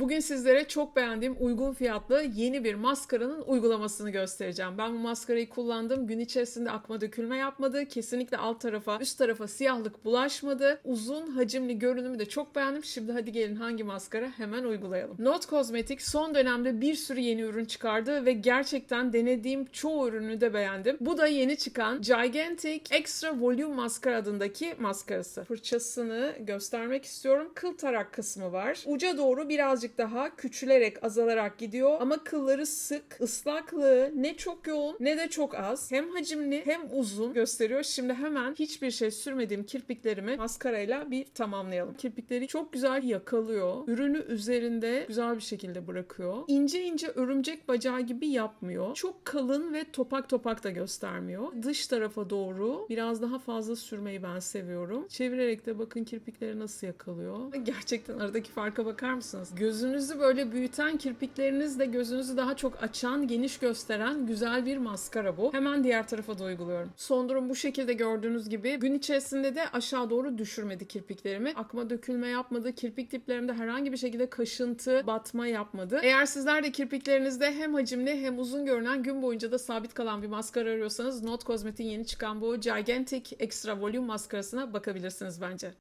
Bugün sizlere çok beğendiğim uygun fiyatlı yeni bir maskaranın uygulamasını göstereceğim. Ben bu maskarayı kullandım. Gün içerisinde akma dökülme yapmadı. Kesinlikle alt tarafa, üst tarafa siyahlık bulaşmadı. Uzun hacimli görünümü de çok beğendim. Şimdi hadi gelin hangi maskara hemen uygulayalım. Not Cosmetics son dönemde bir sürü yeni ürün çıkardı ve gerçekten denediğim çoğu ürünü de beğendim. Bu da yeni çıkan Gigantic Extra Volume Maskara adındaki maskarası. Fırçasını göstermek istiyorum. Kıl tarak kısmı var. Uca doğru birazcık daha küçülerek azalarak gidiyor ama kılları sık, ıslaklığı ne çok yoğun ne de çok az. Hem hacimli hem uzun gösteriyor. Şimdi hemen hiçbir şey sürmediğim kirpiklerimi maskarayla bir tamamlayalım. Kirpikleri çok güzel yakalıyor. Ürünü üzerinde güzel bir şekilde bırakıyor. İnce ince örümcek bacağı gibi yapmıyor. Çok kalın ve topak topak da göstermiyor. Dış tarafa doğru biraz daha fazla sürmeyi ben seviyorum. Çevirerek de bakın kirpikleri nasıl yakalıyor. Gerçekten aradaki farka bakar mısınız? Gözünüzü böyle büyüten kirpikleriniz de gözünüzü daha çok açan, geniş gösteren güzel bir maskara bu. Hemen diğer tarafa da uyguluyorum. Son durum bu şekilde gördüğünüz gibi. Gün içerisinde de aşağı doğru düşürmedi kirpiklerimi. Akma dökülme yapmadı. Kirpik diplerimde herhangi bir şekilde kaşıntı, batma yapmadı. Eğer sizler de kirpiklerinizde hem hacimli hem uzun görünen gün boyunca da sabit kalan bir maskara arıyorsanız Not Cosmetic'in yeni çıkan bu Gigantic Extra Volume maskarasına bakabilirsiniz bence.